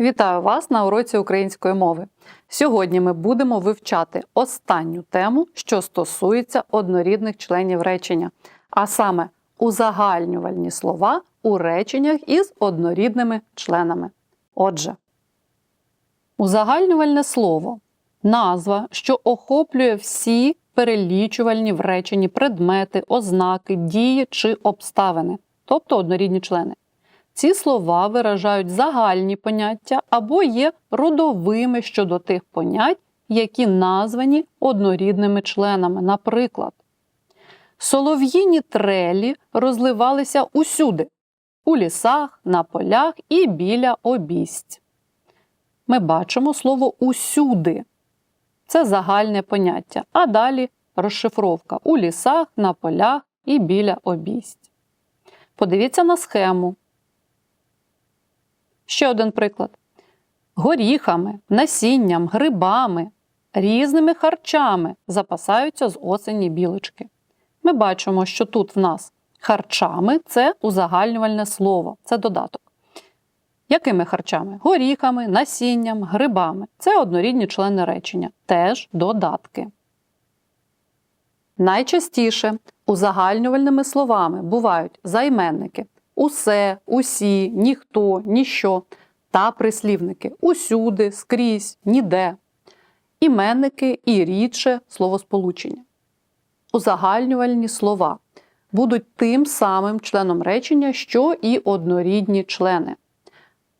Вітаю вас на уроці української мови. Сьогодні ми будемо вивчати останню тему, що стосується однорідних членів речення, а саме узагальнювальні слова у реченнях із однорідними членами. Отже, узагальнювальне слово назва, що охоплює всі перелічувальні в реченні предмети, ознаки, дії чи обставини, тобто однорідні члени. Ці слова виражають загальні поняття або є родовими щодо тих понять, які названі однорідними членами. Наприклад, солов'їні трелі розливалися усюди у лісах, на полях і біля обість. Ми бачимо слово усюди. Це загальне поняття, а далі розшифровка у лісах, на полях і біля обість. Подивіться на схему. Ще один приклад: горіхами, насінням, грибами, різними харчами запасаються з осені білочки. Ми бачимо, що тут в нас харчами це узагальнювальне слово, це додаток. Якими харчами? Горіхами, насінням, грибами. Це однорідні члени речення, теж додатки. Найчастіше узагальнювальними словами бувають займенники усе, усі, ніхто, ніщо та прислівники усюди, скрізь, ніде, іменники і рідше словосполучення. Узагальнювальні слова будуть тим самим членом речення, що і однорідні члени.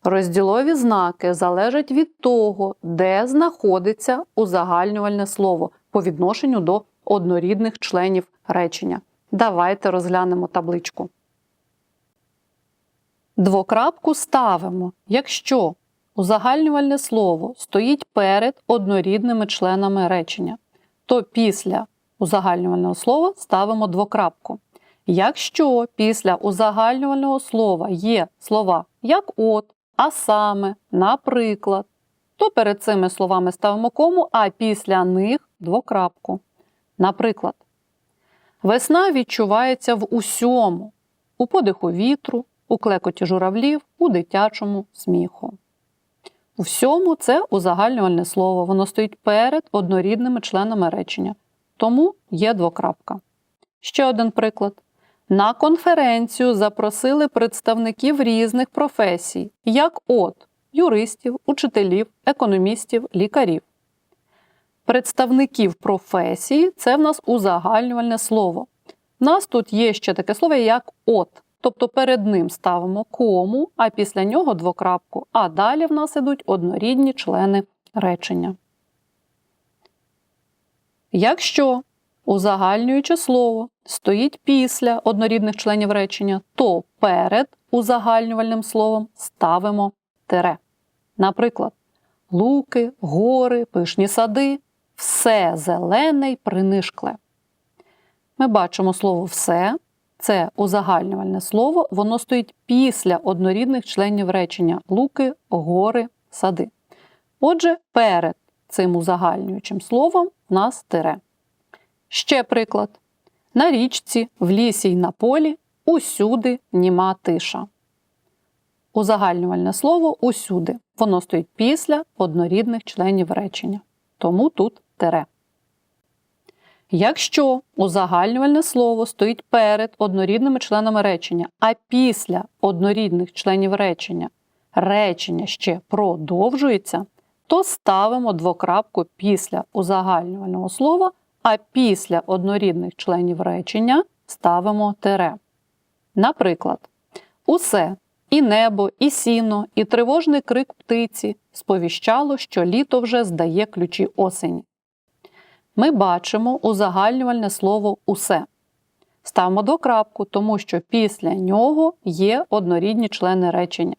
Розділові знаки залежать від того, де знаходиться узагальнювальне слово по відношенню до однорідних членів речення. Давайте розглянемо табличку. Двокрапку ставимо, якщо узагальнювальне слово стоїть перед однорідними членами речення, то після узагальнювального слова ставимо двокрапку. Якщо після узагальнювального слова є слова як от, а саме, наприклад, то перед цими словами ставимо кому, а після них двокрапку. Наприклад, весна відчувається в усьому, у подиху вітру, у клекоті журавлів, у дитячому сміху. У всьому це узагальнювальне слово, воно стоїть перед однорідними членами речення, тому є двокрапка. Ще один приклад. На конференцію запросили представників різних професій, як от юристів, учителів, економістів, лікарів. Представників професії це в нас узагальнювальне слово. У нас тут є ще таке слово, як от. Тобто перед ним ставимо кому, а після нього двокрапку, а далі в нас ідуть однорідні члени речення. Якщо узагальнююче слово стоїть після однорідних членів речення, то перед узагальнювальним словом ставимо тире. Наприклад, луки, гори, пишні сади, все зелене й принишкле. Ми бачимо слово все це узагальнювальне слово, воно стоїть після однорідних членів речення луки, гори, сади. Отже, перед цим узагальнюючим словом в нас тире. Ще приклад. На річці, в лісі й на полі усюди німа тиша. Узагальнювальне слово усюди. Воно стоїть після однорідних членів речення. Тому тут тире. Якщо узагальнювальне слово стоїть перед однорідними членами речення, а після однорідних членів речення речення ще продовжується, то ставимо двокрапку після узагальнювального слова, а після однорідних членів речення ставимо тире. Наприклад, усе і небо, і сіно, і тривожний крик птиці сповіщало, що літо вже здає ключі осені ми бачимо узагальнювальне слово усе. Ставимо двокрапку, тому що після нього є однорідні члени речення.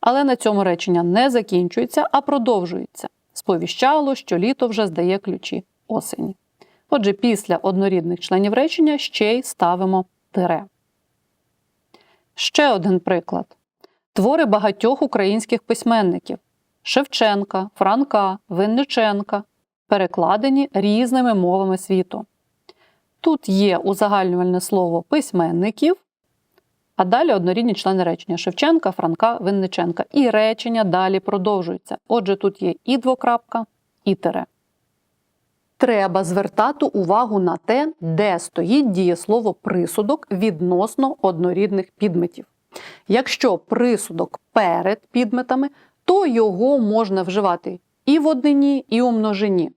Але на цьому речення не закінчується, а продовжується. Сповіщало, що літо вже здає ключі осені. Отже, після однорідних членів речення ще й ставимо тире. Ще один приклад: твори багатьох українських письменників Шевченка, Франка, Винниченка, перекладені різними мовами світу. Тут є узагальнювальне слово письменників, А далі однорідні члени речення Шевченка, Франка, Винниченка. І речення далі продовжуються. Отже, тут є і двокрапка, і тире. Треба звертати увагу на те, де стоїть дієслово присудок відносно однорідних підметів. Якщо присудок перед підметами, то його можна вживати і в однині, і у множині.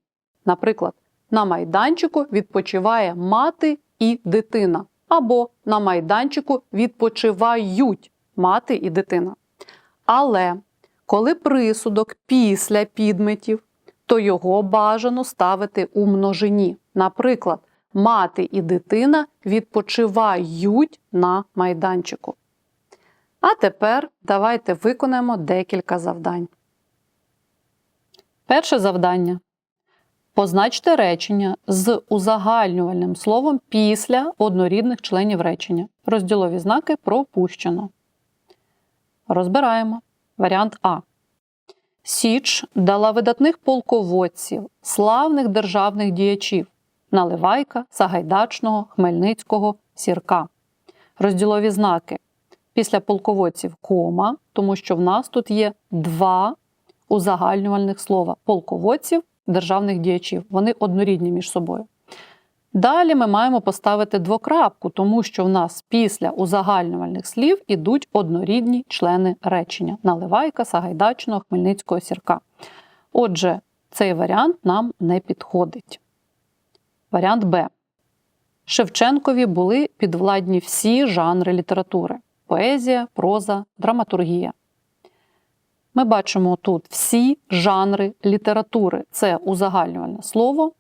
Наприклад, на майданчику відпочиває мати і дитина, або на майданчику відпочивають мати і дитина. Але коли присудок після підметів, то його бажано ставити у множині. Наприклад, мати і дитина відпочивають на майданчику. А тепер давайте виконаємо декілька завдань. Перше завдання. Позначте речення з узагальнювальним словом після однорідних членів речення. Розділові знаки пропущено. Розбираємо. Варіант А. Січ дала видатних полководців, славних державних діячів Наливайка, Сагайдачного, Хмельницького, Сірка. Розділові знаки. Після полководців кома, тому що в нас тут є два узагальнювальних слова полководців державних діячів. Вони однорідні між собою. Далі ми маємо поставити двокрапку, тому що в нас після узагальнювальних слів ідуть однорідні члени речення Наливайка, Сагайдачного, Хмельницького сірка. Отже, цей варіант нам не підходить. Варіант Б. Шевченкові були підвладні всі жанри літератури: поезія, проза, драматургія. Ми бачимо тут всі жанри літератури це узагальнювальне слово,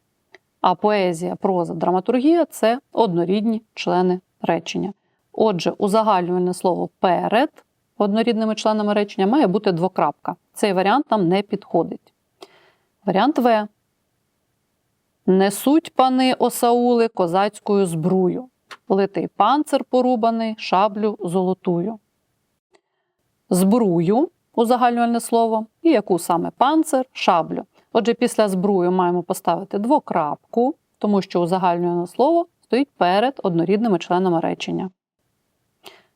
а поезія, проза, драматургія це однорідні члени речення. Отже, узагальнювальне слово перед однорідними членами речення має бути двокрапка. Цей варіант нам не підходить. Варіант В. Несуть пани осаули козацькою збрую. Литий панцир порубаний, шаблю золотую. Збрую узагальнювальне слово, і яку саме панцир, шаблю. Отже, після збрую маємо поставити двокрапку, тому що узагальнювальне слово стоїть перед однорідними членами речення.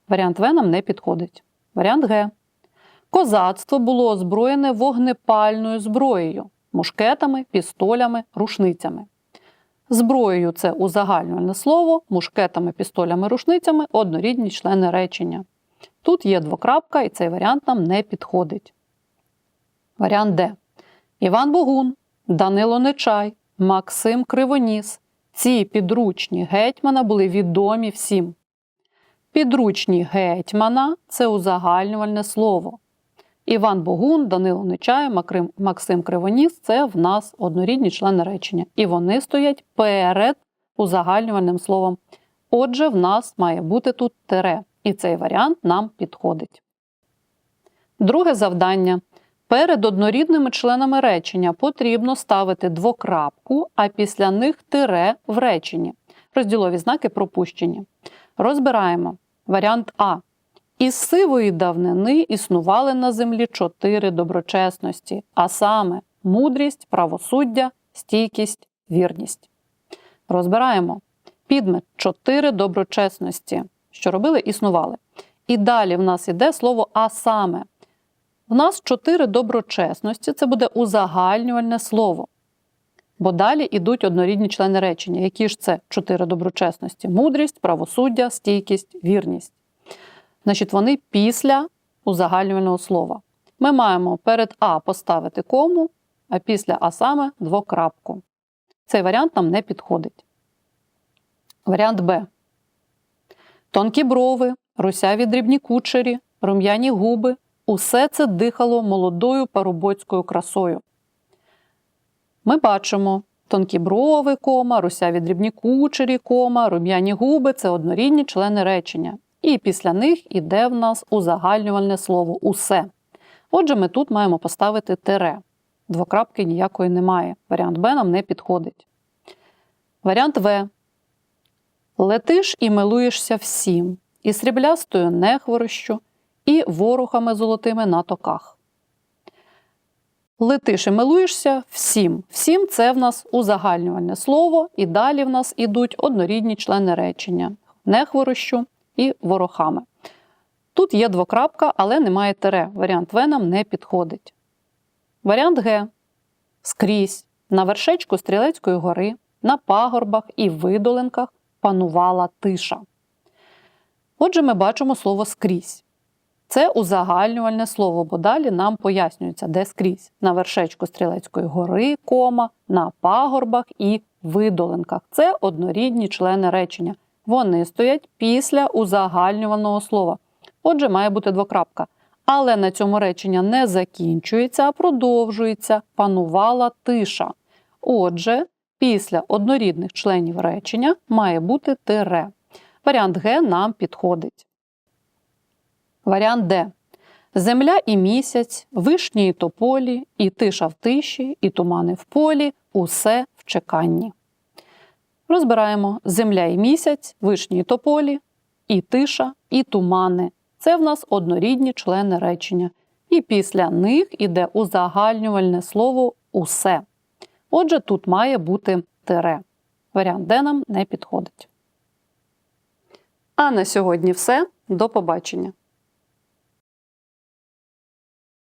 Варіант В нам не підходить. Варіант Г. Козацтво було озброєне вогнепальною зброєю, мушкетами, пістолями, рушницями. Зброєю це узагальнювальне слово, мушкетами, пістолями, рушницями однорідні члени речення. Тут є двокрапка, і цей варіант нам не підходить. Варіант Д. Іван Богун, Данило Нечай, Максим Кривоніс. Ці підручні гетьмана були відомі всім. Підручні гетьмана це узагальнювальне слово. Іван Богун, Данило Нечай, Максим Кривоніс це в нас однорідні члени речення. І вони стоять перед узагальнювальним словом. Отже, в нас має бути тут тере. І цей варіант нам підходить. Друге завдання. Перед однорідними членами речення потрібно ставити двокрапку, а після них тире в реченні. Розділові знаки пропущені. Розбираємо варіант А. Із сивої давнини існували на землі чотири доброчесності, а саме мудрість, правосуддя, стійкість, вірність. Розбираємо підмет чотири доброчесності що робили, існували. І далі в нас іде слово а саме. В нас чотири доброчесності це буде узагальнювальне слово. Бо далі йдуть однорідні члени речення. Які ж це чотири доброчесності: мудрість, правосуддя, стійкість, вірність. Значить, вони після узагальнювального слова. Ми маємо перед А поставити кому, а після А саме двокрапку. Цей варіант нам не підходить. Варіант Б. Тонкі брови, русяві дрібні кучері, рум'яні губи усе це дихало молодою парубоцькою красою. Ми бачимо тонкі брови, кома, русяві дрібні кучері, кома, рум'яні губи це однорідні члени речення. І після них іде в нас узагальнювальне слово усе. Отже, ми тут маємо поставити тере. Двокрапки ніякої немає. Варіант Б нам не підходить. Варіант В. Летиш і милуєшся всім, і сріблястою нехворощу, і ворохами золотими на токах. Летиш і милуєшся всім. Всім це в нас узагальнювальне слово, і далі в нас ідуть однорідні члени речення: нехворощу, і ворохами. Тут є двокрапка, але немає тире. Варіант В нам не підходить. Варіант Г. Скрізь на вершечку Стрілецької гори, на пагорбах і видолинках панувала тиша. Отже, ми бачимо слово скрізь. Це узагальнювальне слово, бо далі нам пояснюється, де скрізь на вершечку Стрілецької гори, кома, на пагорбах і видолинках. Це однорідні члени речення. Вони стоять після узагальнювального слова. Отже, має бути двокрапка. Але на цьому речення не закінчується, а продовжується. Панувала тиша. Отже, після однорідних членів речення має бути тире. Варіант Г нам підходить. Варіант Д. Земля і місяць, вишні і тополі, і тиша в тиші, і тумани в полі, усе в чеканні. Розбираємо земля і місяць, вишні і тополі, і тиша, і тумани. Це в нас однорідні члени речення. І після них іде узагальнювальне слово усе. Отже, тут має бути тире. Варіант Д нам не підходить. А на сьогодні все. До побачення!